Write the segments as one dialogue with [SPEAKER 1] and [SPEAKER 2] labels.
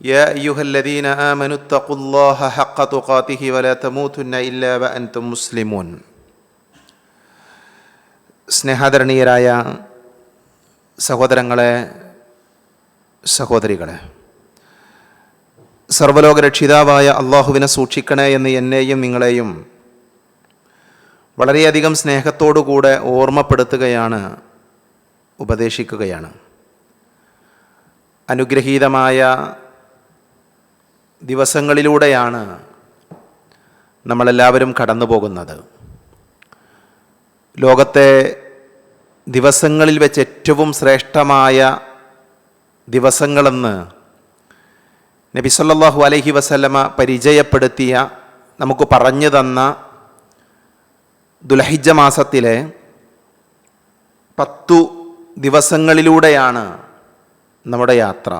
[SPEAKER 1] يا أيها الذين آمنوا اتقوا الله حق تقاته ولا تموتن إلا وأنتم مسلمون സ്നേഹാദരണീയരായ സഹോദരങ്ങളെ സഹോദരികളെ സർവലോക രക്ഷിതാവായ അള്ളാഹുവിനെ സൂക്ഷിക്കണേ എന്ന് എന്നെയും നിങ്ങളെയും വളരെയധികം സ്നേഹത്തോടുകൂടെ ഓർമ്മപ്പെടുത്തുകയാണ് ഉപദേശിക്കുകയാണ് അനുഗ്രഹീതമായ ദിവസങ്ങളിലൂടെയാണ് നമ്മളെല്ലാവരും കടന്നു പോകുന്നത് ലോകത്തെ ദിവസങ്ങളിൽ വെച്ച് ഏറ്റവും ശ്രേഷ്ഠമായ ദിവസങ്ങളെന്ന് നബി സല്ലല്ലാഹു അലൈഹി വസല്ലമ പരിചയപ്പെടുത്തിയ നമുക്ക് പറഞ്ഞു തന്ന ദുലഹിജ മാസത്തിലെ പത്തു ദിവസങ്ങളിലൂടെയാണ് നമ്മുടെ യാത്ര.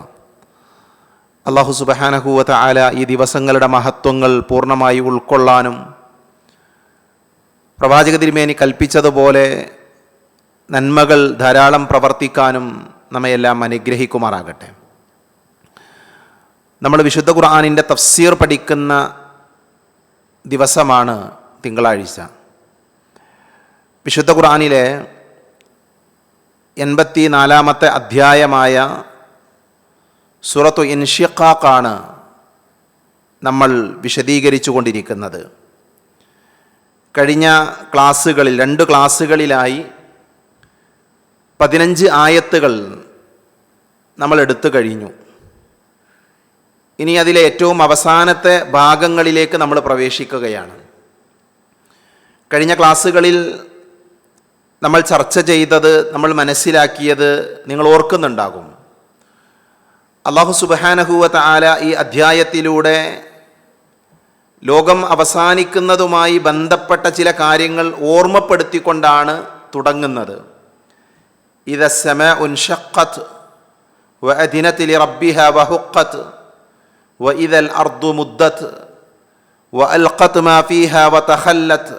[SPEAKER 1] അള്ളാഹു സുബഹാനഹൂവത്ത ആല ഈ ദിവസങ്ങളുടെ മഹത്വങ്ങൾ പൂർണമായി ഉൾക്കൊള്ളാനും പ്രവാചക തിരുമേനി കൽപ്പിച്ചതുപോലെ നന്മകൾ ധാരാളം പ്രവർത്തിക്കാനും നമ്മയെല്ലാം അനുഗ്രഹിക്കുമാറാകട്ടെ. നമ്മൾ വിശുദ്ധ ഖുർആാനിന്റെ തഫ്സീർ പഠിക്കുന്ന ദിവസമാണ് തിങ്കളാഴ്ച. വിശുദ്ധ ഖുർആാനിലെ എൺപത്തി നാലാമത്തെ അധ്യായമായ സൂറത്തു ഇൻഷിഖാക്കാണ് നമ്മൾ വിശദീകരിച്ചു കൊണ്ടിരിക്കുന്നത് കഴിഞ്ഞ ക്ലാസ്സുകളിൽ രണ്ട് ക്ലാസ്സുകളിലായി പതിനഞ്ച് ആയത്തുകൾ നമ്മൾ എടുത്തു കഴിഞ്ഞു. ഇനി അതിലെ ഏറ്റവും അവസാനത്തെ ഭാഗങ്ങളിലേക്ക് നമ്മൾ പ്രവേശിക്കുകയാണ്. കഴിഞ്ഞ ക്ലാസ്സുകളിൽ നമ്മൾ ചർച്ച ചെയ്തത് നമ്മൾ മനസ്സിലാക്കിയത് നിങ്ങൾ ഓർക്കുന്നുണ്ടാകും. അള്ളാഹു സുബഹാനഹുവ ആല ഈ അധ്യായത്തിലൂടെ ലോകം അവസാനിക്കുന്നതുമായി ബന്ധപ്പെട്ട ചില കാര്യങ്ങൾ ഓർമ്മപ്പെടുത്തിക്കൊണ്ടാണ് തുടങ്ങുന്നത്. ഇത് സമ ഉൻഷഖത്ത് വ അധിനത്തിൽ റബ്ബിഹ വഹുഖത്ത് വ ഇതൽ അർദു മുദ്ദത്ത് വ അൽഖത്ത് മാഫിഹ വ തഹല്ലത്ത്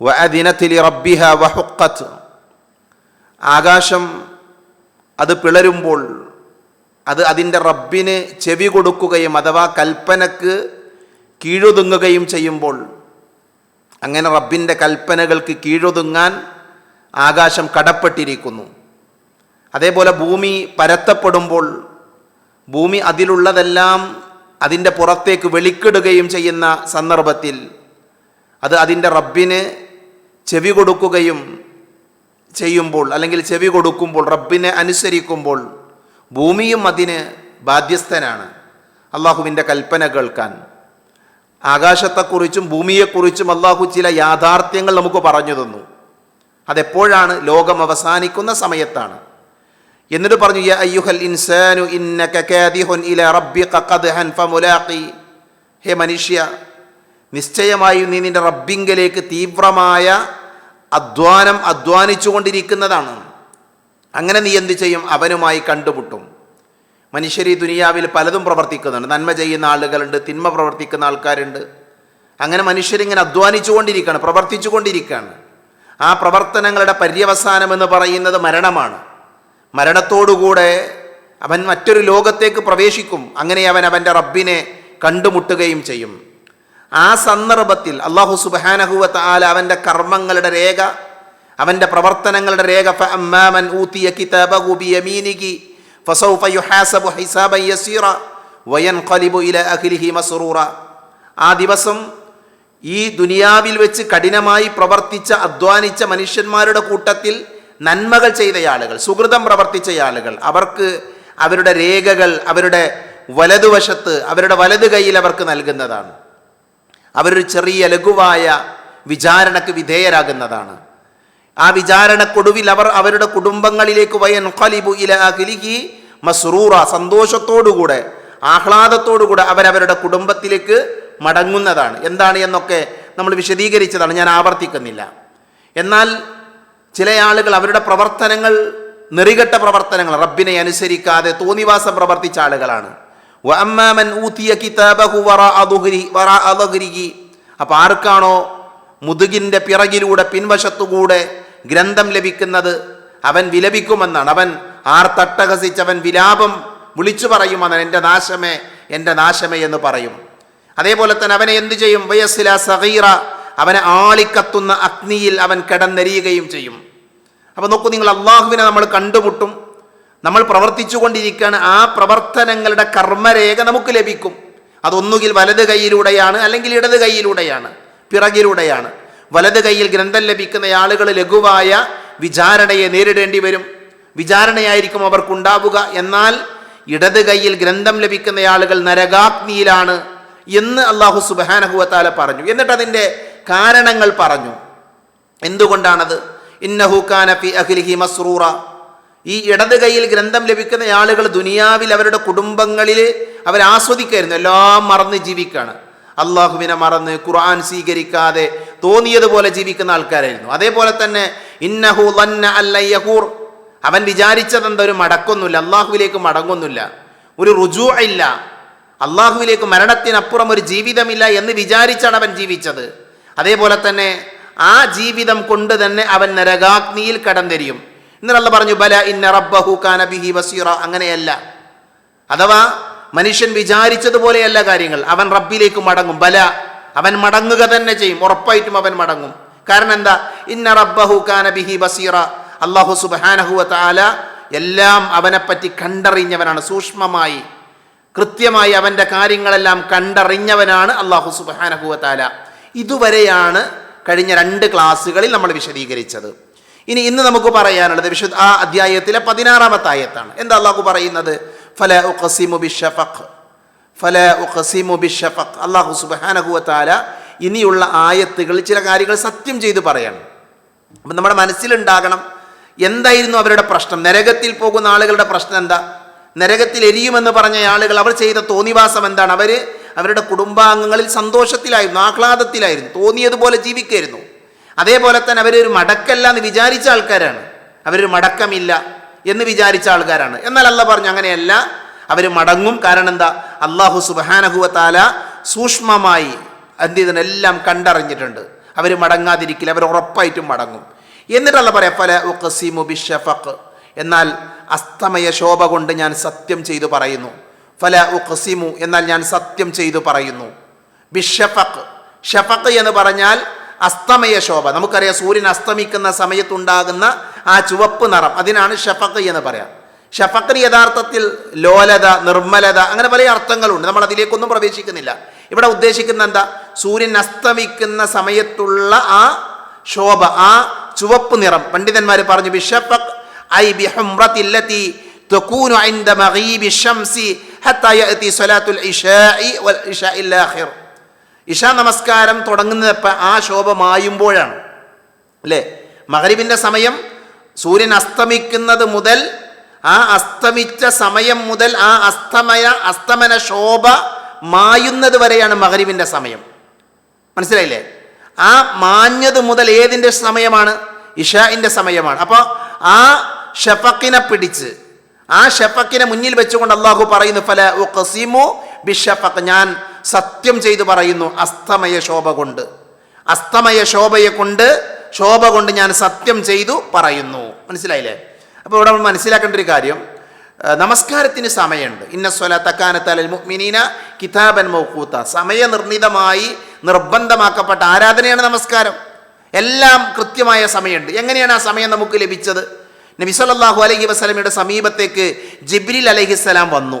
[SPEAKER 1] വ അധിനത്തിൽ റബ്ബിഹ വഹുഖത്ത് ആകാശം അത് പിളരുമ്പോൾ അത് അതിന്റെ റബ്ബിന് ചെവി കൊടുക്കുകയും അഥവാ കൽപ്പനക്ക് കീഴൊതുങ്ങുകയും ചെയ്യുമ്പോൾ അങ്ങനെ റബ്ബിന്റെ കൽപ്പനകൾക്ക് കീഴൊതുങ്ങാൻ ആകാശം കടപ്പെട്ടിരിക്കുന്നു. അതേപോലെ ഭൂമി പരത്തപ്പെടുമ്പോൾ ഭൂമി അതിലുള്ളതെല്ലാം അതിന്റെ പുറത്തേക്ക് വെളിക്കിടുകയും ചെയ്യുന്ന സന്ദർഭത്തിൽ അത് അതിന്റെ റബ്ബിന് ചെവി കൊടുക്കുകയും ചെയ്യുമ്പോൾ അല്ലെങ്കിൽ ചെവി കൊടുക്കുമ്പോൾ റബ്ബിനെ അനുസരിക്കുമ്പോൾ ഭൂമിയും അതിന് ബാധ്യസ്ഥനാണ്. അള്ളാഹുവിന്റെ കൽപ്പന കേൾക്കാൻ. ആകാശത്തെക്കുറിച്ചും ഭൂമിയെക്കുറിച്ചും അള്ളാഹു ചില യാഥാർത്ഥ്യങ്ങൾ നമുക്ക് പറഞ്ഞു തന്നു. അതെപ്പോഴാണ്? ലോകം അവസാനിക്കുന്ന സമയത്താണ്. എന്നിട്ട് പറഞ്ഞു യ അയ്യുഹൽ ഇൻസാനു ഹേ മനുഷ്യ നിശ്ചയമായും നീ നിന്റെ റബ്ബിങ്കലേക്ക് തീവ്രമായ അധ്വാനം അധ്വാനിച്ചു കൊണ്ടിരിക്കുന്നതാണ് അങ്ങനെ നീ എന്ത് ചെയ്യും? അവനുമായി കണ്ടുമുട്ടും. മനുഷ്യർ ഈ ദുനിയാവിൽ പലതും പ്രവർത്തിക്കുന്നുണ്ട്. നന്മ ചെയ്യുന്ന ആളുകളുണ്ട് തിന്മ പ്രവർത്തിക്കുന്ന ആൾക്കാരുണ്ട്. അങ്ങനെ മനുഷ്യരിങ്ങനെ അധ്വാനിച്ചു കൊണ്ടിരിക്കുകയാണ് പ്രവർത്തിച്ചു കൊണ്ടിരിക്കുകയാണ് ആ പ്രവർത്തനങ്ങളുടെ പര്യവസാനം എന്ന് പറയുന്നത് മരണമാണ്. മരണത്തോടുകൂടെ അവൻ മറ്റൊരു ലോകത്തേക്ക് പ്രവേശിക്കും. അങ്ങനെ അവൻ അവന്റെ റബ്ബിനെ കണ്ടുമുട്ടുകയും ചെയ്യും. ആ സന്ദർഭത്തിൽ അള്ളാഹു സുബാനഹുവത്ത് ആല അവന്റെ കർമ്മങ്ങളുടെ രേഖ അവന്റെ പ്രവർത്തനങ്ങളുടെ രേഖ ഊതിയ കിതാബഹു ഫസൗഫ യുഹാസബു ഹിസാബൻ യസീറ ആ ദിവസം ഈ ദുനിയാവിൽ വെച്ച് കഠിനമായി പ്രവർത്തിച്ച അധ്വാനിച്ച മനുഷ്യന്മാരുടെ കൂട്ടത്തിൽ നന്മകൾ ചെയ്ത ആളുകൾ സുഹൃതം പ്രവർത്തിച്ച ആളുകൾ അവർക്ക് അവരുടെ രേഖകൾ അവരുടെ വലതുവശത്ത് അവരുടെ വലതു കൈയിൽ അവർക്ക് നൽകുന്നതാണ്. അവരൊരു ചെറിയ ലഘുവായ വിചാരണക്ക് വിധേയരാകുന്നതാണ്. ആ വിചാരണക്കൊടുവിൽ അവർ അവരുടെ കുടുംബങ്ങളിലേക്ക് വയൻ ഖലിബു ഇല അഖിലിഹി മസ്റൂറ സന്തോഷത്തോടുകൂടെ ആഹ്ലാദത്തോടുകൂടെ അവരവരുടെ കുടുംബത്തിലേക്ക് മടങ്ങുന്നതാണ്. എന്താണ് എന്നൊക്കെ നമ്മൾ വിശദീകരിച്ചതാണ്. ഞാൻ ആവർത്തിക്കുന്നില്ല. എന്നാൽ ചില ആളുകൾ അവരുടെ പ്രവർത്തനങ്ങൾ നെറികെട്ട പ്രവർത്തനങ്ങൾ റബ്ബിനെ അനുസരിക്കാതെ തോന്നിവാസം പ്രവർത്തിച്ച ആളുകളാണ്. വഅമ്മാമൻ ഊതിയ കിതാബഹു വറാഅ ദുഹ്രി വറാഅ ദഹ്രിഹി. അപ്പൊ ആർക്കാണോ മുതുകിന്റെ പിറകിലൂടെ പിൻവശത്തുകൂടെ ഗ്രന്ഥം ലഭിക്കുന്നത് അവൻ വിലപിക്കുമെന്നാണ്. അവൻ ആർ തട്ടഹസിച്ച് അവൻ വിലാപം വിളിച്ചു പറയുമെന്നാണ്. എന്റെ നാശമേ എന്റെ നാശമേ എന്ന് പറയും. അതേപോലെ തന്നെ അവനെ എന്തു ചെയ്യും? വയസ്സില സഹീറ അവനെ ആളിക്കത്തുന്ന അഗ്നിയിൽ അവൻ കിടന്നെരിയുകയും ചെയ്യും. അപ്പോൾ നോക്കൂ നിങ്ങൾ അള്ളാഹുവിനെ നമ്മൾ കണ്ടുമുട്ടും. നമ്മൾ പ്രവർത്തിച്ചു കൊണ്ടിരിക്കുകയാണ് ആ പ്രവർത്തനങ്ങളുടെ കർമ്മരേഖ നമുക്ക് ലഭിക്കും. അതൊന്നുകിൽ വലത് കൈയിലൂടെയാണ് അല്ലെങ്കിൽ ഇടത് കൈയിലൂടെയാണ് പിറകിലൂടെയാണ്. വലത് കൈയിൽ ഗ്രന്ഥം ലഭിക്കുന്ന ആളുകൾ ലഘുവായ വിചാരണയെ നേരിടേണ്ടി വരും. വിചാരണയായിരിക്കും അവർക്കുണ്ടാവുക. എന്നാൽ ഇടത് കൈയിൽ ഗ്രന്ഥം ലഭിക്കുന്ന ആളുകൾ നരകാഗ്നിയിലാണ് എന്ന് അള്ളാഹു സുബാനഹുവത്താല പറഞ്ഞു. എന്നിട്ട് അതിന്റെ കാരണങ്ങൾ പറഞ്ഞു. എന്തുകൊണ്ടാണത്? ഇന്നഹു കാന ഫി അഖിലിഹി മസ്റൂറ. ഈ ഇടത് കൈയിൽ ഗ്രന്ഥം ലഭിക്കുന്ന ആളുകൾ ദുനിയാവിൽ അവരുടെ കുടുംബങ്ങളിൽ അവർ ആസ്വദിക്കായിരുന്നു. എല്ലാം മറന്ന് ജീവിക്കുകയാണ് അള്ളാഹുവിനെ മറന്ന് ഖുർആൻ സ്വീകരിക്കാതെ തോന്നിയതുപോലെ ജീവിക്കുന്ന ആൾക്കാരായിരുന്നു. അതേപോലെ തന്നെ ഇന്നഹു ലന്ന അല്ല യഹൂർ. അവൻ വിചാരിച്ചതെന്താ? ഒരു മടക്കൊന്നുമില്ല. അള്ളാഹുവിലേക്ക് മടങ്ങൊന്നുമില്ല. ഒരു റുജു ഇല്ല അള്ളാഹുവിലേക്ക് മരണത്തിനപ്പുറം ഒരു ജീവിതമില്ല എന്ന് വിചാരിച്ചാണ് അവൻ ജീവിച്ചത്. അതേപോലെ തന്നെ ആ ജീവിതം കൊണ്ട് തന്നെ അവൻ നരകാഗ്നിയിൽ കടന്തെരിയും എന്നിട്ടല്ല പറഞ്ഞു ബല ഇന്ന റബ്ബഹു കാന ബിഹി ബസീറ. അങ്ങനെയല്ല. അഥവാ മനുഷ്യൻ വിചാരിച്ചതുപോലെയല്ല കാര്യങ്ങൾ. അവൻ റബ്ബിലേക്ക് മടങ്ങും. ബല. അവൻ മടങ്ങുക തന്നെ ചെയ്യും. ഉറപ്പായിട്ടും അവൻ മടങ്ങും. കാരണം എന്താ? ഇന്ന റബ്ബഹു കാന ബിഹി ബസീറ. അള്ളാഹു സുബാനഹുവ താല എല്ലാം അവനെപ്പറ്റി കണ്ടറിഞ്ഞവനാണ്. സൂക്ഷ്മമായി കൃത്യമായി അവന്റെ കാര്യങ്ങളെല്ലാം കണ്ടറിഞ്ഞവനാണ് അള്ളാഹു സുബാനഹുവ താല ഇതുവരെയാണ് കഴിഞ്ഞ രണ്ട് ക്ലാസ്സുകളിൽ നമ്മൾ വിശദീകരിച്ചത്. ഇനി ഇന്ന് നമുക്ക് പറയാനുള്ളത് വിശുദ്ധ ആ അധ്യായത്തിലെ പതിനാറാമത്തെ ആയത്താണ്. എന്താ അള്ളാഹു പറയുന്നത്? ഫല ഉഖസിമു ബിഷഫഖ് ഫല ഉഖസിമു ബിഷഫഖ് അള്ളാഹു സുബ്ഹാനഹു വതആല ഇനിയുള്ള ആയത്തുകൾ ചില കാര്യങ്ങൾ സത്യം ചെയ്ത് പറയണം. അപ്പം നമ്മുടെ മനസ്സിലുണ്ടാകണം എന്തായിരുന്നു അവരുടെ പ്രശ്നം? നരകത്തിൽ പോകുന്ന ആളുകളുടെ പ്രശ്നം എന്താ? നരകത്തിൽ എരിയുമെന്ന് പറഞ്ഞ ആളുകൾ അവർ ചെയ്ത തോന്നിവാസം എന്താണ്? അവർ അവരുടെ കുടുംബാംഗങ്ങളിൽ സന്തോഷത്തിലായിരുന്നു ആഹ്ലാദത്തിലായിരുന്നു തോന്നിയതുപോലെ ജീവിക്കായിരുന്നു. അതേപോലെ തന്നെ അവരൊരു മടക്കല്ല എന്ന് വിചാരിച്ച ആൾക്കാരാണ്. അവരൊരു മടക്കമില്ല. എന്ന് വിചാരിച്ച ആൾക്കാരാണ്. എന്നാൽ അല്ല പറഞ്ഞു അങ്ങനെയല്ല. അവർ മടങ്ങും. കാരണം എന്താ? അള്ളാഹു സുബാനഹുവത്താല സൂക്ഷ്മമായി എന്ത് കണ്ടറിഞ്ഞിട്ടുണ്ട്. അവർ മടങ്ങാതിരിക്കില്ല. അവർ ഉറപ്പായിട്ടും മടങ്ങും. എന്നിട്ടല്ല പറയാം ഫല ഉഖസിമു ബിഷഫഖ്. എന്നാൽ അസ്തമയ ശോഭ കൊണ്ട് ഞാൻ സത്യം ചെയ്തു പറയുന്നു. ഫല ഉഖസിമു എന്നാൽ ഞാൻ സത്യം ചെയ്തു പറയുന്നു. ബിഷഫഖ്. ഷഫഖ് എന്ന് പറഞ്ഞാൽ അസ്തമയ ശോഭ നമുക്കറിയാം സൂര്യൻ അസ്തമിക്കുന്ന സമയത്തുണ്ടാകുന്ന ആ ചുവപ്പ് നിറം അതിനാണ് ഷഫഖ് എന്ന് പറയാം ഷഫഖിന് യഥാർത്ഥത്തിൽ ലോലത നിർമ്മലത അങ്ങനെ പല അർത്ഥങ്ങളുണ്ട് നമ്മൾ അതിലേക്കൊന്നും പ്രവേശിക്കുന്നില്ല ഇവിടെ ഉദ്ദേശിക്കുന്ന എന്താ സൂര്യൻ അസ്തമിക്കുന്ന സമയത്തുള്ള ആ ശോഭ ആ ചുവപ്പ് നിറം പണ്ഡിതന്മാർ പറഞ്ഞു ബിഷഫഖ് ഐ ബിഹുംറത്തില്ലത്തി تكون عند مغيب الشمس حتى يأتي صلاة العشاء والعشاء الآخر ഇഷ നമസ്കാരം തുടങ്ങുന്നത് ആ ശോഭ മായുമ്പോഴാണ്. അല്ലേ? മകരിബിന്റെ സമയം സൂര്യൻ അസ്തമിക്കുന്നത് മുതൽ ആ അസ്തമിച്ച സമയം മുതൽ ആ അസ്തമയ അസ്തമന ശോഭ മായുന്നത് വരെയാണ് മകരിബിന്റെ സമയം. മനസ്സിലായില്ലേ? ആ മാഞ്ഞത് മുതൽ ഏതിന്റെ സമയമാണ്? ഇഷാഇന്റെ സമയമാണ്. അപ്പോൾ ആ ഷഫക്കിനെ പിടിച്ച് ആ ഷഫക്കിനെ മുന്നിൽ വെച്ചുകൊണ്ട് അള്ളാഹു പറയുന്നു ഫല ഉഖസിമു ബിഷഫഖ് ഞാൻ സത്യം ചെയ്തു പറയുന്നു അസ്തമയ ശോഭ കൊണ്ട്. അസ്തമയ ശോഭയെ കൊണ്ട് ശോഭ കൊണ്ട് ഞാൻ സത്യം ചെയ്തു പറയുന്നു. മനസ്സിലായില്ലേ? അപ്പോൾ ഇവിടെ നമ്മൾ മനസ്സിലാക്കേണ്ട ഒരു കാര്യം നമസ്കാരത്തിന് സമയമുണ്ട്. ഇന്ന സ്വല തക്കാനത്തലൽ മുഅ്മിനീന കിതാബൻ മൗക്കൂത്ത സമയനിർണിതമായി നിർബന്ധമാക്കപ്പെട്ട ആരാധനയാണ് നമസ്കാരം. എല്ലാം കൃത്യമായ സമയമുണ്ട്. എങ്ങനെയാണ് ആ സമയം നമുക്ക് ലഭിച്ചത്? നബി സല്ലല്ലാഹു അലൈഹി വസല്ലമയുടെ സമീപത്തേക്ക് ജിബ്രിൽ അലൈഹിസ്സലാം വന്നു.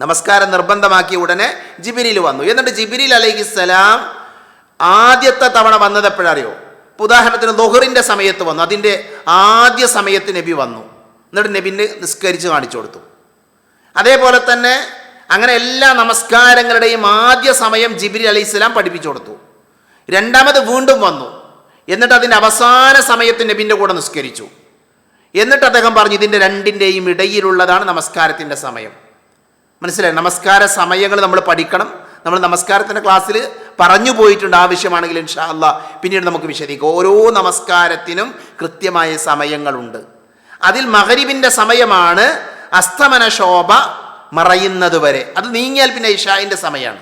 [SPEAKER 1] നമസ്കാരം നിർബന്ധമാക്കിയ ഉടനെ ജിബിരിൽ വന്നു. എന്നിട്ട് ജിബിരിൽ അലൈഹി സ്വലാം ആദ്യത്തെ തവണ വന്നത് എപ്പോഴറിയോ ഉദാഹരണത്തിന് ദൊഹറിന്റെ സമയത്ത് വന്നു. അതിന്റെ ആദ്യ സമയത്ത് നബി വന്നു. എന്നിട്ട് നബിന് നിസ്കരിച്ച് കാണിച്ചു കൊടുത്തു. അതേപോലെ തന്നെ അങ്ങനെ എല്ലാ നമസ്കാരങ്ങളുടെയും ആദ്യ സമയം ജിബിരി അലൈഹി സ്വലാം പഠിപ്പിച്ചു കൊടുത്തു. രണ്ടാമത് വീണ്ടും വന്നു. എന്നിട്ട് അതിന്റെ അവസാന സമയത്ത് നബിന്റെ കൂടെ നിസ്കരിച്ചു. എന്നിട്ട് അദ്ദേഹം പറഞ്ഞു ഇതിന്റെ രണ്ടിന്റെയും ഇടയിലുള്ളതാണ് നമസ്കാരത്തിന്റെ സമയം. മനസ്സിലായി? നമസ്കാര സമയങ്ങൾ നമ്മൾ പഠിക്കണം. നമ്മൾ നമസ്കാരത്തിന്റെ ക്ലാസ്സിൽ പറഞ്ഞു പോയിട്ടുണ്ട് ആവശ്യമാണെങ്കിൽ ഇൻഷാ അല്ലാ. പിന്നീട് നമുക്ക് വിശദീകരിക്കാം. ഓരോ നമസ്കാരത്തിനും കൃത്യമായ സമയങ്ങളുണ്ട്. അതിൽ മഹരിബിന്റെ സമയമാണ് അസ്തമന ശോഭ മറയുന്നത് വരെ. അത് നീങ്ങിയാൽ പിന്നെ ഇഷായിന്റെ സമയമാണ്.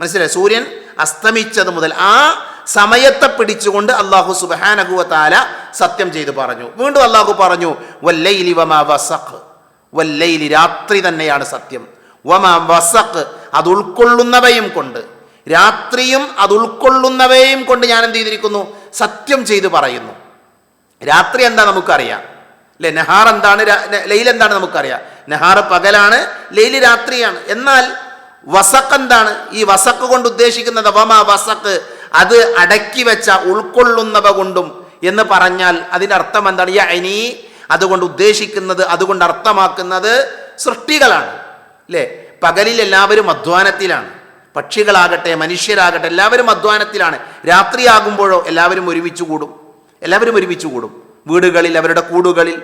[SPEAKER 1] മനസ്സിലായി? സൂര്യൻ അസ്തമിച്ചത് മുതൽ ആ സമയത്തെ പിടിച്ചുകൊണ്ട് അള്ളാഹു സുബാനഹുവ താല സത്യം ചെയ്തു പറഞ്ഞു. വീണ്ടും അള്ളാഹു പറഞ്ഞു വല്ലൈലി വമാ വസഖ്. വല്ലൈലി രാത്രി തന്നെയാണ് സത്യം. വമാ വസഖ് അത് ഉൾക്കൊള്ളുന്നവയും കൊണ്ട്. രാത്രിയും അത് ഉൾക്കൊള്ളുന്നവയും കൊണ്ട് ഞാൻ എന്ത് ചെയ്തിരിക്കുന്നു? സത്യം ചെയ്തു പറയുന്നു. രാത്രി എന്താ നമുക്കറിയാം. അല്ലെ നെഹാർ എന്താണ്? ലെയിൽ ലൈൽ എന്താണ് നമുക്കറിയാം. നെഹാർ പകലാണ് ലൈൽ രാത്രിയാണ്. എന്നാൽ വസക്ക് എന്താണ്? ഈ വസക്ക് കൊണ്ട് ഉദ്ദേശിക്കുന്നത് വമ വസക്ക് അത് അടക്കി വെച്ച ഉൾക്കൊള്ളുന്നവ കൊണ്ടും എന്ന് പറഞ്ഞാൽ അതിന്റെ അർത്ഥം എന്താണ്? ഈ അനി അതുകൊണ്ട് ഉദ്ദേശിക്കുന്നത് അതുകൊണ്ട് അർത്ഥമാക്കുന്നത് സൃഷ്ടികളാണ്. അല്ലേ പകലിൽ എല്ലാവരും അധ്വാനത്തിലാണ്. പക്ഷികളാകട്ടെ മനുഷ്യരാകട്ടെ എല്ലാവരും അധ്വാനത്തിലാണ്. രാത്രിയാകുമ്പോഴോ എല്ലാവരും ഒരുമിച്ച് കൂടും. എല്ലാവരും ഒരുമിച്ച് കൂടും. വീടുകളിൽ അവരുടെ കൂടുകളിൽ.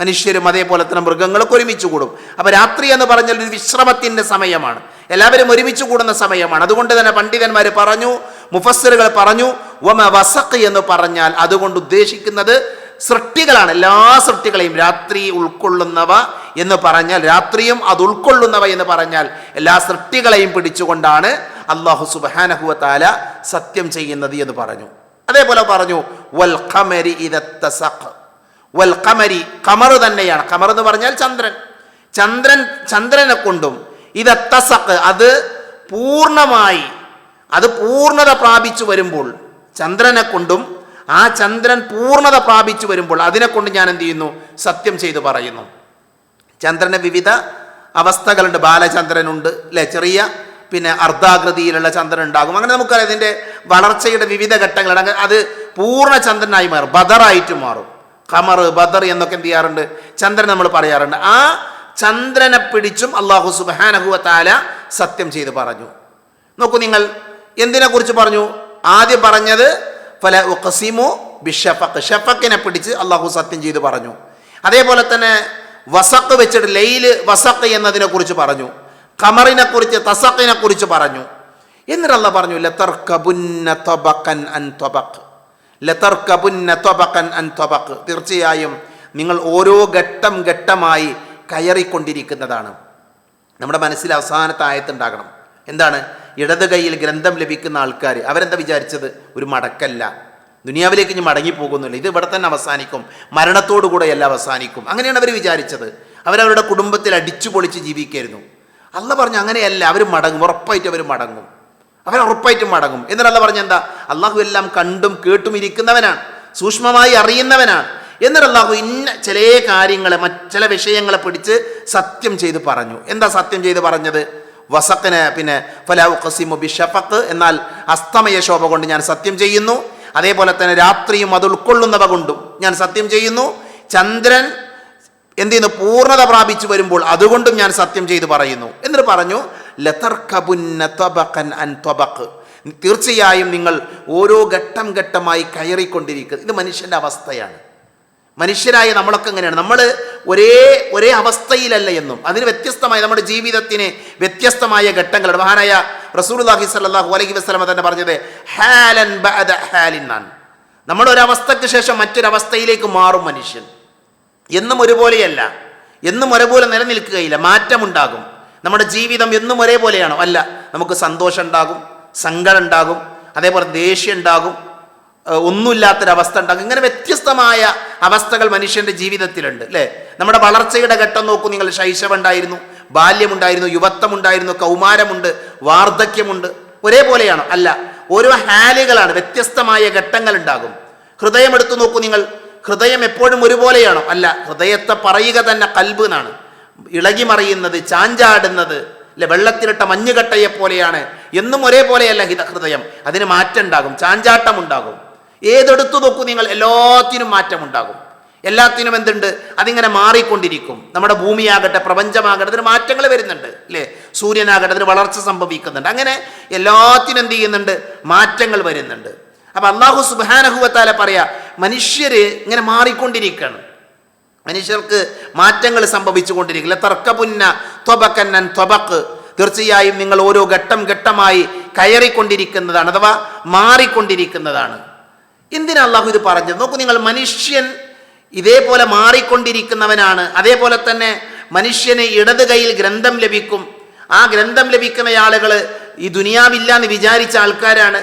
[SPEAKER 1] മനുഷ്യരും അതേപോലെ തന്നെ മൃഗങ്ങളൊക്കെ ഒരുമിച്ച് കൂടും. അപ്പോൾ രാത്രി എന്ന് പറഞ്ഞാൽ ഒരു വിശ്രമത്തിന്റെ സമയമാണ്. എല്ലാവരും ഒരുമിച്ച് കൂടുന്ന സമയമാണ്. അതുകൊണ്ട് തന്നെ പണ്ഡിതന്മാർ പറഞ്ഞു മുഫസ്സറുകൾ പറഞ്ഞു വമ വസഖ് എന്ന് പറഞ്ഞാൽ അതുകൊണ്ട് ഉദ്ദേശിക്കുന്നത് സൃഷ്ടികളാണ്. എല്ലാ സൃഷ്ടികളെയും രാത്രി ഉൾക്കൊള്ളുന്നവ എന്ന് പറഞ്ഞാൽ രാത്രിയും അത് ഉൾക്കൊള്ളുന്നവ എന്ന് പറഞ്ഞാൽ എല്ലാ സൃഷ്ടികളെയും പിടിച്ചുകൊണ്ടാണ് അള്ളാഹു സുബാനഹുവ സത്യം ചെയ്യുന്നത് എന്ന് പറഞ്ഞു. അതേപോലെ പറഞ്ഞു വൽ ഖമരി വൽ ഖമരി ഖമർ തന്നെയാണ്. കമർ എന്ന് പറഞ്ഞാൽ ചന്ദ്രൻ. ചന്ദ്രൻ ചന്ദ്രനെ കൊണ്ടും ഇദത്തസഖ് അത് പൂർണമായി അത് പൂർണത പ്രാപിച്ചു വരുമ്പോൾ ചന്ദ്രനെ കൊണ്ടും ആ ചന്ദ്രൻ പൂർണത പ്രാപിച്ചു വരുമ്പോൾ അതിനെ കൊണ്ട് ഞാൻ എന്ത് ചെയ്യുന്നു? സത്യം ചെയ്തു പറയുന്നു. ചന്ദ്രന് വിവിധ അവസ്ഥകളുണ്ട്. ബാലചന്ദ്രനുണ്ട് അല്ലെ ചെറിയ പിന്നെ അർദ്ധാകൃതിയിലുള്ള ചന്ദ്രൻ ഉണ്ടാകും അങ്ങനെ നമുക്കറിയാം ഇതിന്റെ വളർച്ചയുടെ വിവിധ ഘട്ടങ്ങളുണ്ട് അത് പൂർണ ചന്ദ്രനായി മാറും. ബദറായിട്ട് മാറും. ഖമർ ബദർ എന്നൊക്കെ എന്ത് ചെയ്യാറുണ്ട്? ചന്ദ്രൻ നമ്മൾ പറയാറുണ്ട്. ആ ചന്ദ്രനെ പിടിച്ചും അള്ളാഹു സുബാനഹുവ താല സത്യം ചെയ്ത് പറഞ്ഞു. നോക്കൂ നിങ്ങൾ എന്തിനെക്കുറിച്ച് പറഞ്ഞു? ആദ്യം പറഞ്ഞത് ഫല ഉഖസിമു ബിഷഫക്ക് ഷഫക്കിനെ പിടിച്ച് അള്ളാഹു സത്യം ചെയ്ത് പറഞ്ഞു. അതേപോലെ തന്നെ വസക്ക് വെച്ചിട്ട് ലൈൽ വസക്ക് എന്നതിനെ കുറിച്ച് പറഞ്ഞു. ഖമറിനെ കുറിച്ച് തസക്കിനെ കുറിച്ച് പറഞ്ഞു. എന്നിട്ട് അല്ല പറഞ്ഞു ലതർ കബുന്ന തൊബക്കൻ അൻ ത്വബഖ് കബുന്ന തൊബക്കൻ അൻ തൊബക്ക് തീർച്ചയായും നിങ്ങൾ ഓരോ ഘട്ടം ഘട്ടമായി കയറിക്കൊണ്ടിരിക്കുന്നതാണ്. നമ്മുടെ മനസ്സിൽ അവസാനത്തെ ആയത്തുണ്ടാകണം എന്താണ്? ഇടത് കൈയിൽ ഗ്രന്ഥം ലഭിക്കുന്ന ആൾക്കാർ അവരെന്താ വിചാരിച്ചത്? ഒരു മടക്കല്ല. ദുനിയാവിലേക്ക് ഇനി മടങ്ങി പോകുന്നില്ല. ഇത് ഇവിടെ തന്നെ അവസാനിക്കും. മരണത്തോടു എല്ലാം അവസാനിക്കും. അങ്ങനെയാണ് അവർ വിചാരിച്ചത്. അവരവരുടെ കുടുംബത്തിൽ അടിച്ചു പൊളിച്ച് ജീവിക്കായിരുന്നു. അല്ല പറഞ്ഞു അങ്ങനെയല്ല. അവർ മടങ്ങും. ഉറപ്പായിട്ട് അവർ മടങ്ങും. അവർ ഉറപ്പായിട്ടും മടങ്ങും. എന്നിട്ടല്ല പറഞ്ഞ എന്താ? അള്ളാഹു എല്ലാം കണ്ടും കേട്ടും ഇരിക്കുന്നവനാണ്. സൂക്ഷ്മമായി അറിയുന്നവനാണ്. എന്നിട്ട് അള്ളാഹു ഇന്ന ചില കാര്യങ്ങളെ മറ്റ് ചില വിഷയങ്ങളെ പിടിച്ച് സത്യം ചെയ്ത് പറഞ്ഞു. എന്താ സത്യം ചെയ്ത് പറഞ്ഞത്? വസക്കിന് പിന്നെ ഫലാഉ ബി ഷഫക്ക് എന്നാൽ അസ്തമയ ശോഭ കൊണ്ട് ഞാൻ സത്യം ചെയ്യുന്നു. അതേപോലെ തന്നെ രാത്രിയും അത് ഉൾക്കൊള്ളുന്നവ കൊണ്ടും ഞാൻ സത്യം ചെയ്യുന്നു. ചന്ദ്രൻ എന്ത് ചെയ്യുന്നു പൂർണത പ്രാപിച്ചു വരുമ്പോൾ അതുകൊണ്ടും ഞാൻ സത്യം ചെയ്തു പറയുന്നു. എന്നിട്ട് പറഞ്ഞു തീർച്ചയായും നിങ്ങൾ ഓരോ ഘട്ടം ഘട്ടമായി കയറിക്കൊണ്ടിരിക്കുക. ഇത് മനുഷ്യന്റെ അവസ്ഥയാണ്. മനുഷ്യരായ നമ്മളൊക്കെ എങ്ങനെയാണ്? നമ്മൾ ഒരേ ഒരേ അവസ്ഥയിലല്ല എന്നും. അതിന് വ്യത്യസ്തമായ നമ്മുടെ ജീവിതത്തിന് വ്യത്യസ്തമായ ഘട്ടങ്ങളുണ്ട്. മഹാനായ റസൂലുള്ളാഹി സ്വല്ലല്ലാഹു അലൈഹി വസ്ലമ തന്നെ പറഞ്ഞത് ഹാലൻ എന്നാണ്. നമ്മൾ ഒരവസ്ഥയ്ക്ക് ശേഷം മറ്റൊരവസ്ഥയിലേക്ക് മാറും മനുഷ്യൻ. എന്നും ഒരുപോലെയല്ല. എന്നും ഒരേപോലെ നിലനിൽക്കുകയില്ല. മാറ്റമുണ്ടാകും. നമ്മുടെ ജീവിതം എന്നും ഒരേപോലെയാണോ. അല്ല നമുക്ക് സന്തോഷം ഉണ്ടാകും സങ്കടം ഉണ്ടാകും അതേപോലെ ദേഷ്യം ഉണ്ടാകും ഒന്നുമില്ലാത്തൊരവസ്ഥ ഉണ്ടാകും. ഇങ്ങനെ വ്യത്യസ്തമായ അവസ്ഥകൾ മനുഷ്യന്റെ ജീവിതത്തിലുണ്ട് അല്ലേ? നമ്മുടെ വളർച്ചയുടെ ഘട്ടം നോക്കൂ. നിങ്ങൾ ശൈശവുണ്ടായിരുന്നു ബാല്യമുണ്ടായിരുന്നു യുവത്വമുണ്ടായിരുന്നു കൗമാരമുണ്ട് വാർദ്ധക്യമുണ്ട്. ഒരേപോലെയാണ്. അല്ല ഓരോ ഹാലുകളാണ് വ്യത്യസ്തമായ ഘട്ടങ്ങൾ ഉണ്ടാകും ഹൃദയം എടുത്തു നോക്കൂ നിങ്ങൾ. ഹൃദയം എപ്പോഴും ഒരുപോലെയാണോ? അല്ല ഹൃദയത്തെ പറയുക തന്നെ കൽബ് എന്നാണ്. ഇളകിമറിയുന്നത് ചാഞ്ചാടുന്നത് അല്ലെ വെള്ളത്തിലിട്ട മഞ്ഞുകട്ടയെ പോലെയാണ്. എന്നും ഒരേപോലെയല്ല ഹിത ഹൃദയം. അതിന് മാറ്റം ഉണ്ടാകും ചാഞ്ചാട്ടം ഉണ്ടാകും ഏതെടുത്തു നോക്കൂ നിങ്ങൾ എല്ലാത്തിനും മാറ്റം ഉണ്ടാകും എല്ലാത്തിനും എന്തുണ്ട്? അതിങ്ങനെ മാറിക്കൊണ്ടിരിക്കും. നമ്മുടെ ഭൂമിയാകട്ടെ പ്രപഞ്ചമാകട്ടെ അതിന് മാറ്റങ്ങൾ വരുന്നുണ്ട് അല്ലേ? സൂര്യനാകട്ടെ അതിന് വളർച്ച സംഭവിക്കുന്നുണ്ട്. അങ്ങനെ എല്ലാത്തിനും എന്ത് ചെയ്യുന്നുണ്ട്? മാറ്റങ്ങൾ വരുന്നുണ്ട്. അപ്പം അള്ളാഹു സുബാനഹുവത്താല പറയാ മനുഷ്യര് ഇങ്ങനെ മാറിക്കൊണ്ടിരിക്കുകയാണ് മനുഷ്യർക്ക് മാറ്റങ്ങൾ സംഭവിച്ചു കൊണ്ടിരിക്കില്ല തർക്കപുന്ന ത്വബക്കന്നൻ ത്വബക്ക് തീർച്ചയായും നിങ്ങൾ ഓരോ ഘട്ടം ഘട്ടമായി കയറിക്കൊണ്ടിരിക്കുന്നതാണ് അഥവാ മാറിക്കൊണ്ടിരിക്കുന്നതാണ്. എന്തിനാ അള്ളാഹു ഇത് പറഞ്ഞത്? നോക്കൂ നിങ്ങൾ മനുഷ്യൻ ഇതേപോലെ മാറിക്കൊണ്ടിരിക്കുന്നവനാണ്. അതേപോലെ തന്നെ മനുഷ്യന് ഇടത് കൈയിൽ ഗ്രന്ഥം ലഭിക്കും. ആ ഗ്രന്ഥം ലഭിക്കുന്ന ആളുകൾ ഈ ദുനിയാവില്ല എന്ന് വിചാരിച്ച ആൾക്കാരാണ്.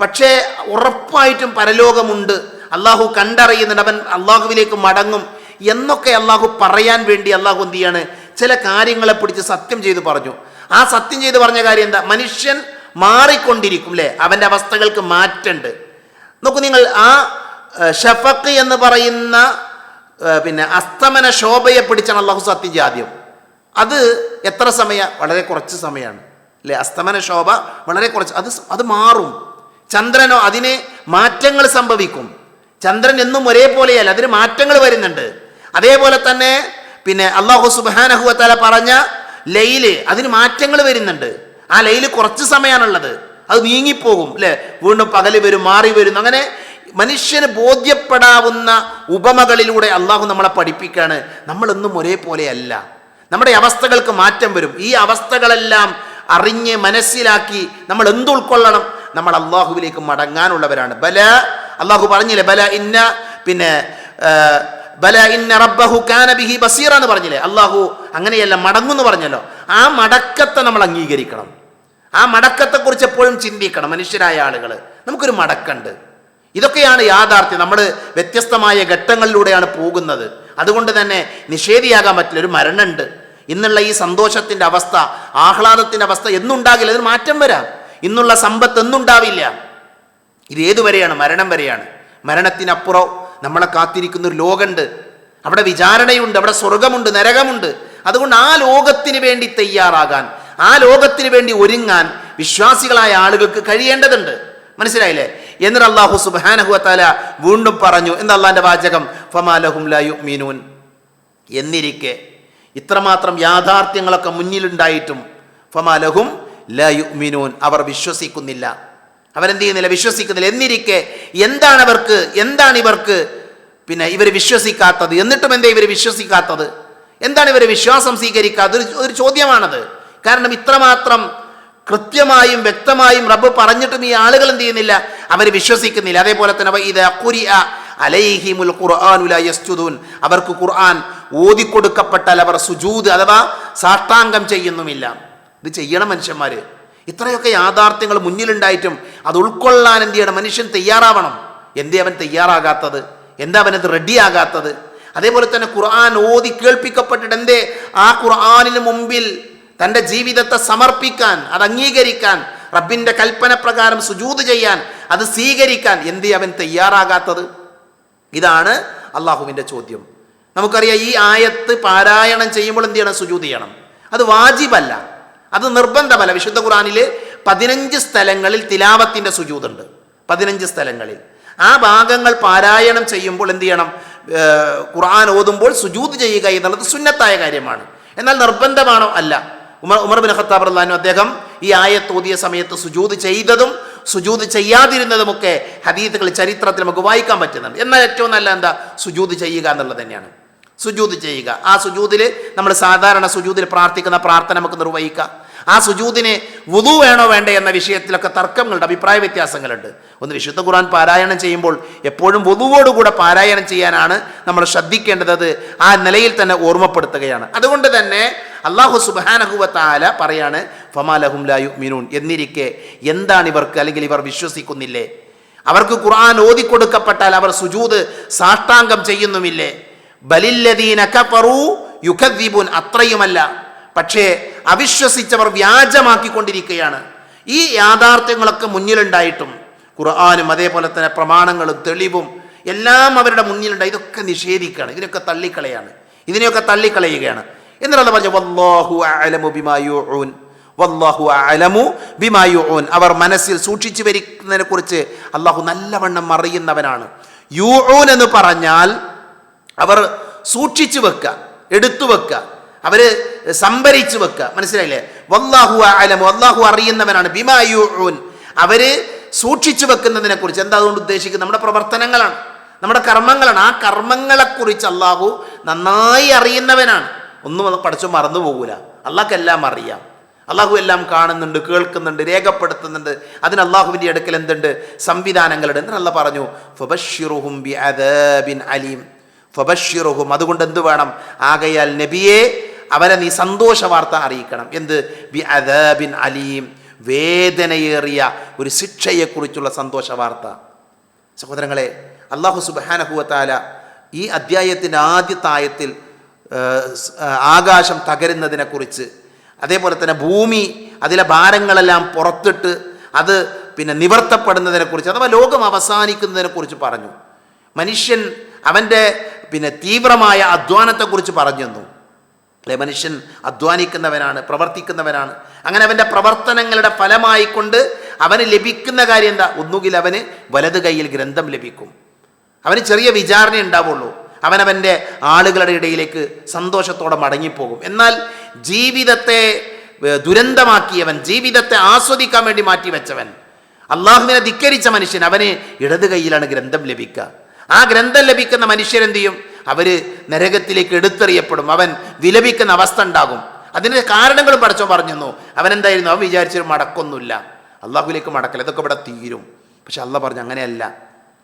[SPEAKER 1] പക്ഷേ ഉറപ്പായിട്ടും പരലോകമുണ്ട്. അള്ളാഹു കണ്ടറിയുന്നുണ്ട്. അവൻ അള്ളാഹുവിലേക്ക് മടങ്ങും എന്നൊക്കെ അള്ളാഹു പറയാൻ വേണ്ടി അള്ളാഹു എന്ത് ചെയ്യാണ്? ചില കാര്യങ്ങളെ പിടിച്ച് സത്യം ചെയ്ത് പറഞ്ഞു. ആ സത്യം ചെയ്ത് പറഞ്ഞ കാര്യം എന്താ? മനുഷ്യൻ മാറിക്കൊണ്ടിരിക്കും അല്ലേ അവന്റെ അവസ്ഥകൾക്ക് മാറ്റുണ്ട് നോക്കൂ നിങ്ങൾ ആ ഷഫക്ക് എന്ന് പറയുന്ന പിന്നെ അസ്തമന ശോഭയെ പിടിച്ചാണ് അള്ളാഹു സത്യം ആദ്യം അത് എത്ര സമയ വളരെ കുറച്ച് സമയമാണ്. അല്ലേ? അസ്തമന ശോഭ വളരെ കുറച്ച് അത് അത് മാറും. ചന്ദ്രനോ അതിന് മാറ്റങ്ങൾ സംഭവിക്കും. ചന്ദ്രൻ എന്നും ഒരേപോലെയല്ല അതിന് മാറ്റങ്ങൾ വരുന്നുണ്ട്. അതേപോലെ തന്നെ പിന്നെ അള്ളാഹു സുബാനഹുവത്താല പറഞ്ഞ ലൈൽ അതിന് മാറ്റങ്ങൾ വരുന്നുണ്ട്. ആ ലൈൽ കുറച്ച് സമയമാണുള്ളത് അത് നീങ്ങിപ്പോകും അല്ലേ? വീണ്ടും പകൽ വരും മാറി വരും. അങ്ങനെ മനുഷ്യന് ബോധ്യപ്പെടാവുന്ന ഉപമകളിലൂടെ അള്ളാഹു നമ്മളെ പഠിപ്പിക്കുകയാണ്. നമ്മളൊന്നും ഒരേപോലെയല്ല. നമ്മുടെ അവസ്ഥകൾക്ക് മാറ്റം വരും. ഈ അവസ്ഥകളെല്ലാം അറിഞ്ഞ് മനസ്സിലാക്കി നമ്മൾ എന്തുൾക്കൊള്ളണം നമ്മൾ അള്ളാഹുവിലേക്ക് മടങ്ങാനുള്ളവരാണ്. ബല അള്ളാഹു പറഞ്ഞില്ലേ ബല ഇന്ന പിന്നെ ബല ഇന്ന റബ്ബഹു കാന ബിഹി ബസീറ എന്ന് പറഞ്ഞില്ലേ? അള്ളാഹു അങ്ങനെയല്ല മടങ്ങുന്നു പറഞ്ഞല്ലോ. ആ മടക്കത്തെ നമ്മൾ അംഗീകരിക്കണം. ആ മടക്കത്തെക്കുറിച്ച് എപ്പോഴും ചിന്തിക്കണം മനുഷ്യരായ ആളുകൾ നമുക്കൊരു മടക്കുണ്ട്. ഇതൊക്കെയാണ് യാഥാർത്ഥ്യം. നമ്മൾ വ്യത്യസ്തമായ ഘട്ടങ്ങളിലൂടെയാണ് പോകുന്നത്. അതുകൊണ്ട് തന്നെ നിഷേധിയാകാൻ പറ്റില്ല. ഒരു മരണമുണ്ട് ഇന്നുള്ള ഈ സന്തോഷത്തിന്റെ അവസ്ഥ ആഹ്ലാദത്തിന്റെ അവസ്ഥ എന്നുണ്ടാകില്ല. അതിന് മാറ്റം വരാം. ഇന്നുള്ള സമ്പത്ത് എന്നുണ്ടാവില്ല. ഇത് ഏതുവരെയാണ്? മരണം വരെയാണ്. മരണത്തിനപ്പുറം നമ്മളെ കാത്തിരിക്കുന്ന ഒരു ലോകമുണ്ട് അവിടെ വിചാരണയുണ്ട് അവിടെ സ്വർഗമുണ്ട് നരകമുണ്ട്. അതുകൊണ്ട് ആ ലോകത്തിന് വേണ്ടി തയ്യാറാകാൻ ആ ലോകത്തിന് വേണ്ടി ഒരുങ്ങാൻ വിശ്വാസികളായ ആളുകൾക്ക് കഴിയേണ്ടതുണ്ട്. മനസ്സിലായില്ലേ? എന്നിട്ട് അള്ളാഹു സുബാനഹുഅത്താല വീണ്ടും പറഞ്ഞു എന്ന് അള്ളാന്റെ വാചകം? ഫമാലഹും എന്നിരിക്കെ ഇത്രമാത്രം യാഥാർത്ഥ്യങ്ങളൊക്കെ മുന്നിലുണ്ടായിട്ടും ഫമാലഹും ലയു മിനൂൻ അവർ വിശ്വസിക്കുന്നില്ല. അവരെന്ത് ചെയ്യുന്നില്ല? വിശ്വസിക്കുന്നില്ല. എന്നിരിക്കെ എന്താണ് അവർക്ക് എന്താണ് ഇവർക്ക് പിന്നെ ഇവർ വിശ്വസിക്കാത്തത്? എന്നിട്ടും എന്താ ഇവർ വിശ്വസിക്കാത്തത്? എന്താണ് ഇവർ വിശ്വാസം സ്വീകരിക്കാത്തത് ഒരു ചോദ്യമാണത്. കാരണം ഇത്രമാത്രം കൃത്യമായും വ്യക്തമായും റബ്ബ് പറഞ്ഞിട്ടും ഈ ആളുകൾ എന്ത് ചെയ്യുന്നില്ല? അവർ വിശ്വസിക്കുന്നില്ല. അതേപോലെ തന്നെ ഇത് അലൈഹിമുൽ ഖുർആനു യസ്ജുദൂൻ. അവർക്ക് ഖുർആൻ ഓതിക്കൊടുക്കപ്പെട്ടാൽ അവർ സുജൂദ് അഥവാ സാഷ്ടാംഗം ചെയ്യുന്നുമില്ല. ഇത് ചെയ്യണം മനുഷ്യന്മാർ ഇത്രയൊക്കെ യാഥാർത്ഥ്യങ്ങൾ മുന്നിലുണ്ടായിട്ടും അത് ഉൾക്കൊള്ളാൻ എന്ത് ചെയ്യണം? മനുഷ്യൻ തയ്യാറാവണം. എന്തേ അവൻ തയ്യാറാകാത്തത്? എന്താ അവനത് റെഡിയാകാത്തത്? അതേപോലെ തന്നെ ഖുർആൻ ഓതി കേൾപ്പിക്കപ്പെട്ടിട്ട് എന്തേ? ആ ഖുർആാനിന് മുമ്പിൽ തന്റെ ജീവിതത്തെ സമർപ്പിക്കാൻ അത് അംഗീകരിക്കാൻ റബ്ബിന്റെ കൽപ്പന പ്രകാരം സുജൂത് ചെയ്യാൻ അത് സ്വീകരിക്കാൻ എന്ത് അവൻ തയ്യാറാകാത്തത്? ഇതാണ് അള്ളാഹുവിന്റെ ചോദ്യം. നമുക്കറിയാം ഈ ആയത്ത് പാരായണം ചെയ്യുമ്പോൾ എന്ത് ചെയ്യണം? സുജൂത് ചെയ്യണം. അത് വാജിബല്ല. അത് നിർബന്ധമല്ല. വിശുദ്ധ ഖുറാനിൽ പതിനഞ്ച് സ്ഥലങ്ങളിൽ തിലാവത്തിന്റെ സുജൂതുണ്ട്. പതിനഞ്ച് സ്ഥലങ്ങളിൽ. ആ ഭാഗങ്ങൾ പാരായണം ചെയ്യുമ്പോൾ എന്ത് ചെയ്യണം? ഖുർആൻ ഓതുമ്പോൾ സുജൂത് ചെയ്യുക എന്നുള്ളത് സുന്നത്തായ കാര്യമാണ്. എന്നാൽ നിർബന്ധമാണോ? അല്ല. ഉമർ ഉമർ ബിൻ ഖത്താബ് റഹ്ലാനു അദ്ദേഹം ഈ ആയത്ത് ഓതിയ സമയത്ത് സുജൂത് ചെയ്തതും സുജൂത് ചെയ്യാതിരുന്നതുമൊക്കെ ഹദീത്തുകൾ ചരിത്രത്തിൽ നമുക്ക് വായിക്കാൻ പറ്റുന്നുണ്ട്. എന്നാൽ ഏറ്റവും നല്ല എന്താ? സുജൂത് ചെയ്യുക എന്നുള്ളത് തന്നെയാണ്. സുജൂത് ചെയ്യുക. ആ സുജൂതിൽ നമ്മൾ സാധാരണ സുജൂതിൽ പ്രാർത്ഥിക്കുന്ന പ്രാർത്ഥന നമുക്ക് നിർവഹിക്കുക ആ സുജൂതിന് വുതു വേണോ വേണ്ടേ എന്ന വിഷയത്തിലൊക്കെ തർക്കങ്ങളുണ്ട് അഭിപ്രായ വ്യത്യാസങ്ങളുണ്ട്. ഒന്ന് വിശുദ്ധ ഖുർആൻ പാരായണം ചെയ്യുമ്പോൾ എപ്പോഴും വുതുവോടുകൂടെ പാരായണം ചെയ്യാനാണ് നമ്മൾ ശ്രദ്ധിക്കേണ്ടത്. ആ നിലയിൽ തന്നെ ഓർമ്മപ്പെടുത്തുകയാണ്. അതുകൊണ്ട് തന്നെ അള്ളാഹു സുബാനഹുവത്താല പറയാണ് ഫമാലഹും മിനൂൻ എന്നിരിക്കെ എന്താണ് ഇവർക്ക് അല്ലെങ്കിൽ ഇവർ വിശ്വസിക്കുന്നില്ലേ? അവർക്ക് ഖുർആൻ ഓതിക്കൊടുക്കപ്പെട്ടാൽ അവർ സുജൂത് സാഷ്ടാംഗം ചെയ്യുന്നുമില്ലേ? ബലില്ലദീന യുഖദ്ദിബുൻ. അത്രയുമല്ല. പക്ഷേ അവിശ്വസിച്ചവർ വ്യാജമാക്കിക്കൊണ്ടിരിക്കുകയാണ്. ഈ യാഥാർത്ഥ്യങ്ങളൊക്കെ മുന്നിലുണ്ടായിട്ടും ഖുർആാനും അതേപോലെ തന്നെ പ്രമാണങ്ങളും തെളിവും എല്ലാം അവരുടെ മുന്നിലുണ്ട്. ഇതൊക്കെ നിഷേധിക്കുകയാണ്. ഇതിനൊക്കെ തള്ളിക്കളയാണ്. ഇതിനെയൊക്കെ തള്ളിക്കളയുകയാണ്. എന്നിട്ട് പറഞ്ഞു വല്ലാഹു അലമു ബിമായൂൻ വല്ലാഹു അലമു ബിമായൂൻ അവർ മനസ്സിൽ സൂക്ഷിച്ചു വരിക്കുന്നതിനെ കുറിച്ച് അള്ളാഹു നല്ലവണ്ണം അറിയുന്നവനാണ്. യൂഊൻ എന്ന് പറഞ്ഞാൽ അവർ സൂക്ഷിച്ചു വെക്കുക എടുത്തു വെക്കുക അവർ സംഭരിച്ചു വെക്കുക മനസ്സിലായില്ലേ? വല്ലാഹു അലമു അള്ളാഹു അറിയുന്നവനാണ്. ബിമായൂൻ അവർ സൂക്ഷിച്ചു വെക്കുന്നതിനെ കുറിച്ച്. എന്താ അതുകൊണ്ട് ഉദ്ദേശിക്കുന്നത്? നമ്മുടെ പ്രവർത്തനങ്ങളാണ് നമ്മുടെ കർമ്മങ്ങളാണ്. ആ കർമ്മങ്ങളെക്കുറിച്ച് അള്ളാഹു നന്നായി അറിയുന്നവനാണ്. ഒന്നും അത് പഠിച്ചു മറന്നു പോകൂല. അള്ളാഹ്ക്കെല്ലാം അറിയാം. അള്ളാഹു എല്ലാം കാണുന്നുണ്ട് കേൾക്കുന്നുണ്ട് രേഖപ്പെടുത്തുന്നുണ്ട്. അതിന് അള്ളാഹുവിന്റെ അടുക്കൽ എന്തുണ്ട്? സംവിധാനങ്ങളുണ്ട്. എന്ന് അല്ല പറഞ്ഞു ഫബഷിറുഹും ബി അദബിൻ അലീം. ഫബഷിറുഹും അതുകൊണ്ട് എന്ത് വേണം? ആകയാൽ നബിയെ അവരെ നീ സന്തോഷ വാർത്ത അറിയിക്കണം. എന്ത്? ബി അദബിൻ അലീം. വേദനയേറിയ ഒരു ശിക്ഷയെക്കുറിച്ചുള്ള സന്തോഷ വാർത്ത. സഹോദരങ്ങളെ അള്ളാഹു സുബാനഹുവത്താല ഈ അദ്ധ്യായത്തിന്റെ ആദ്യത്തെ ആകാശം തകരുന്നതിനെക്കുറിച്ച്. അതേപോലെ തന്നെ ഭൂമി അതിലെ ഭാരങ്ങളെല്ലാം പുറത്തിട്ട് അത് പിന്നെ നിവർത്തപ്പെടുന്നതിനെക്കുറിച്ച് അഥവാ ലോകം അവസാനിക്കുന്നതിനെക്കുറിച്ച് പറഞ്ഞു. മനുഷ്യൻ അവന്റെ പിന്നെ തീവ്രമായ അധ്വാനത്തെക്കുറിച്ച് പറഞ്ഞു തന്നു. അല്ലെ? മനുഷ്യൻ അധ്വാനിക്കുന്നവനാണ് പ്രവർത്തിക്കുന്നവനാണ്. അങ്ങനെ അവന്റെ പ്രവർത്തനങ്ങളുടെ ഫലമായിക്കൊണ്ട് അവന് ലഭിക്കുന്ന കാര്യം എന്താ? ഒന്നുകിൽ അവന് വലത് കൈയിൽ ഗ്രന്ഥം ലഭിക്കും. അവന് ചെറിയ വിചാരണ ഉണ്ടാവുള്ളൂ. അവനവന്റെ ആളുകളുടെ ഇടയിലേക്ക് സന്തോഷത്തോടെ മടങ്ങിപ്പോകും. എന്നാൽ ജീവിതത്തെ ദുരന്തമാക്കിയവൻ ജീവിതത്തെ ആസ്വദിക്കാൻ വേണ്ടി മാറ്റിവെച്ചവൻ അള്ളാഹുവിനെ ധിക്കരിച്ച മനുഷ്യൻ അവന് ഇടത് കൈയിലാണ് ഗ്രന്ഥം ലഭിക്കുക. ആ ഗ്രന്ഥം ലഭിക്കുന്ന മനുഷ്യരെന്ത് ചെയ്യും? അവർ നരകത്തിലേക്ക് എടുത്തെറിയപ്പെടും. അവൻ വിലപിക്കുന്ന അവസ്ഥ ഉണ്ടാകും. അതിന്റെ കാരണങ്ങളും പഠിച്ചോ പറഞ്ഞു അവൻ എന്തായിരുന്നു അവൻ വിചാരിച്ചൊരു മടക്കൊന്നുമില്ല. അള്ളാഹുലേക്ക് മടക്കല്ല ഇതൊക്കെ ഇവിടെ തീരും. പക്ഷെ അള്ളാഹ് പറഞ്ഞു അങ്ങനെയല്ല.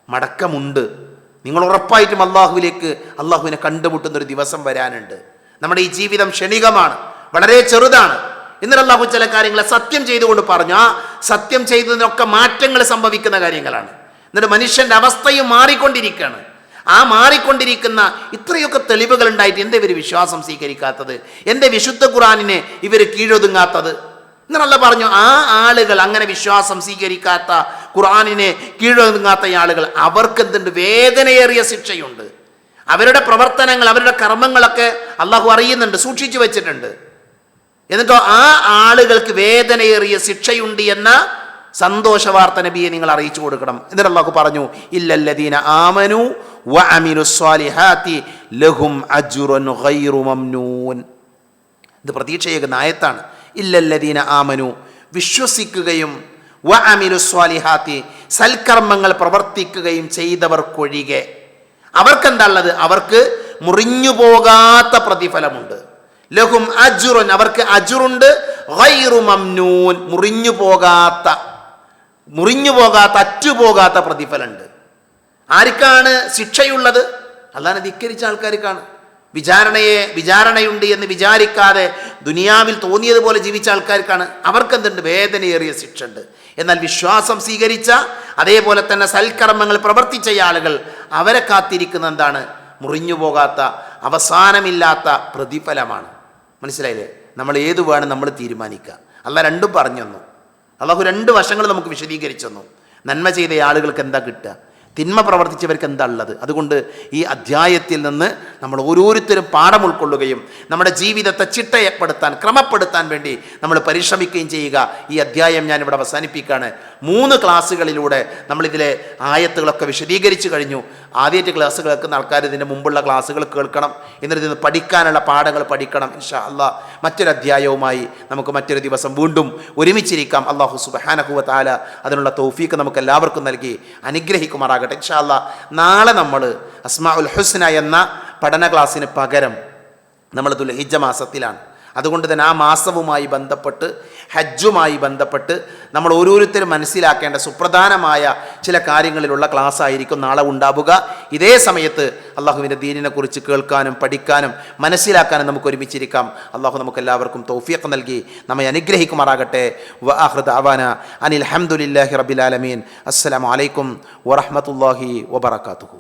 [SPEAKER 1] മടക്കമുണ്ട്. നിങ്ങൾ ഉറപ്പായിട്ടും അള്ളാഹുവിലേക്ക് അള്ളാഹുവിനെ കണ്ടുമുട്ടുന്ന ഒരു ദിവസം വരാനുണ്ട്. നമ്മുടെ ഈ ജീവിതം ക്ഷണികമാണ് വളരെ ചെറുതാണ്. എന്നിട്ട് അള്ളാഹു ചില കാര്യങ്ങളെ സത്യം ചെയ്തുകൊണ്ട് പറഞ്ഞു. ആ സത്യം ചെയ്തതിനൊക്കെ മാറ്റങ്ങൾ സംഭവിക്കുന്ന കാര്യങ്ങളാണ്. എന്നിട്ട് മനുഷ്യന്റെ അവസ്ഥയും മാറിക്കൊണ്ടിരിക്കുകയാണ്. ആ മാറിക്കൊണ്ടിരിക്കുന്ന ഇത്രയൊക്കെ തെളിവുകൾ ഉണ്ടായിട്ട് എന്താ ഇവർ വിശ്വാസം സ്വീകരിക്കാത്തത്? എന്റെ വിശുദ്ധ ഖുറാനിനെ ഇവർ കീഴൊതുങ്ങാത്തത്? എന്നല്ല പറഞ്ഞു ആ ആളുകൾ അങ്ങനെ വിശ്വാസം സ്വീകരിക്കാത്ത ഖുറാനിനെ കീഴൊതുങ്ങാത്ത ആളുകൾ അവർക്ക് എന്തുണ്ട് വേദനയേറിയ ശിക്ഷയുണ്ട്. അവരുടെ പ്രവർത്തനങ്ങൾ അവരുടെ കർമ്മങ്ങളൊക്കെ അള്ളാഹു അറിയുന്നുണ്ട് സൂക്ഷിച്ചു വെച്ചിട്ടുണ്ട്. എന്നിട്ടോ ആ ആളുകൾക്ക് വേദനയേറിയ ശിക്ഷയുണ്ട് എന്ന സന്തോഷ വാർത്ത നബിയെ നിങ്ങൾ അറിയിച്ചു കൊടുക്കണം. എന്നിട്ട് അള്ളാഹു പറഞ്ഞു ഇല്ലല്ലദീന ആമനു ലഹും ഇത് പ്രതീക്ഷയേക്കുന്ന ആയത്താണ്. ഇല്ലല്ലദീന ആമനു. വിശ്വസിക്കുകയും വ അമിലു സ്വാലിഹാത്തി സൽക്കർമ്മങ്ങൾ പ്രവർത്തിക്കുകയും ചെയ്തവർക്കൊഴികെ. അവർക്കെന്താണുള്ളത്? അവർക്ക് മുറിഞ്ഞു പോകാത്ത പ്രതിഫലമുണ്ട്. ലഹും അജുറൻ അവർക്ക് അജുറുണ്ട് മംനൂൻ മുറിഞ്ഞു പോകാത്ത മുറിഞ്ഞു പോകാത്ത അറ്റുപോകാത്ത പ്രതിഫലമുണ്ട്. ആർക്കാണ് ശിക്ഷയുള്ളത്? അല്ലാതെ ധിക്കരിച്ച ആൾക്കാർക്കാണ്. വിചാരണയെ വിചാരണയുണ്ട് എന്ന് വിചാരിക്കാതെ ദുനിയാവിൽ തോന്നിയതുപോലെ ജീവിച്ച ആൾക്കാർക്കാണ് അവർക്കെന്തുണ്ട്? വേദനയേറിയ ശിക്ഷ ഉണ്ട് എന്നാൽ വിശ്വാസം സ്വീകരിച്ച അതേപോലെ തന്നെ സൽക്കർമ്മങ്ങൾ പ്രവർത്തിച്ച ആളുകൾ അവരെ കാത്തിരിക്കുന്ന എന്താണ്? മുറിഞ്ഞു പോകാത്ത അവസാനമില്ലാത്ത പ്രതിഫലമാണ്. മനസ്സിലായില്ലേ? നമ്മൾ ഏത് വേണം നമ്മൾ തീരുമാനിക്കുക. അല്ല രണ്ടും പറഞ്ഞു തന്നു. അള്ളാഹു രണ്ട് വശങ്ങൾ നമുക്ക് വിശദീകരിച്ചു തന്നു. നന്മ ചെയ്ത ആളുകൾക്ക് എന്താ കിട്ടുക? തിന്മ പ്രവർത്തിച്ചവർക്ക് എന്താ ഉള്ളത് അതുകൊണ്ട് ഈ അധ്യായത്തിൽ നിന്ന് നമ്മൾ ഓരോരുത്തരും പാഠം ഉൾക്കൊള്ളുകയും നമ്മുടെ ജീവിതത്തെ ചിട്ടയപ്പെടുത്താൻ ക്രമപ്പെടുത്താൻ വേണ്ടി നമ്മൾ പരിശ്രമിക്കുകയും ചെയ്യുക. ഈ അധ്യായം ഞാൻ ഇവിടെ അവസാനിപ്പിക്കുകയാണ്. മൂന്ന് ക്ലാസ്സുകളിലൂടെ നമ്മളിതിലെ ആയത്തുകളൊക്കെ വിശദീകരിച്ചു കഴിഞ്ഞു. ആദ്യത്തെ ക്ലാസ് കേൾക്കുന്ന ആൾക്കാർ ഇതിന്റെ മുമ്പുള്ള ക്ലാസ്സുകൾ കേൾക്കണം. എന്നിട്ട് ഇതിന് പഠിക്കാനുള്ള പാഠങ്ങൾ പഠിക്കണം ഇൻഷാ അള്ളാഹ് മറ്റൊരു അധ്യായവുമായി നമുക്ക് മറ്റൊരു ദിവസം വീണ്ടും ഒരുമിച്ചിരിക്കാം. അള്ളാഹു സുബഹാനഹുവ താല അതിനുള്ള തൗഫീക്ക് നമുക്ക് എല്ലാവർക്കും നൽകി അനുഗ്രഹിക്കുമാറാകട്ടെ. ഇൻഷാ ഇൻഷാല്ല നാളെ നമ്മൾ അസ്മാ ഉൽ ഹുസ്ന എന്ന പഠന ക്ലാസ്സിന് പകരം നമ്മൾ ദുൽഹിജ മാസത്തിലാണ്. അതുകൊണ്ട് തന്നെ ആ മാസവുമായി ബന്ധപ്പെട്ട് ഹജ്ജുമായി ബന്ധപ്പെട്ട് നമ്മൾ ഓരോരുത്തരും മനസ്സിലാക്കേണ്ട സുപ്രധാനമായ ചില കാര്യങ്ങളിലുള്ള ക്ലാസ് ആയിരിക്കും നാളെ ഉണ്ടാവുക. ഇതേ സമയത്ത് അള്ളാഹുവിന്റെ ദീനിനെ കുറിച്ച് കേൾക്കാനും പഠിക്കാനും മനസ്സിലാക്കാനും നമുക്ക് ഒരുമിച്ചിരിക്കാം. അള്ളാഹു നമുക്ക് എല്ലാവർക്കും തൗഫീഖ് നൽകി നമ്മെ അനുഗ്രഹിക്കുമാറാകട്ടെ. വ ആഹ്റദ് അവാന അനിൽ ഹംദുലില്ലാഹി റബിലാലമീൻ അസ്സലാമു അലൈക്കും വറഹ്മത്തുള്ളാഹി വബറകാതുഹു.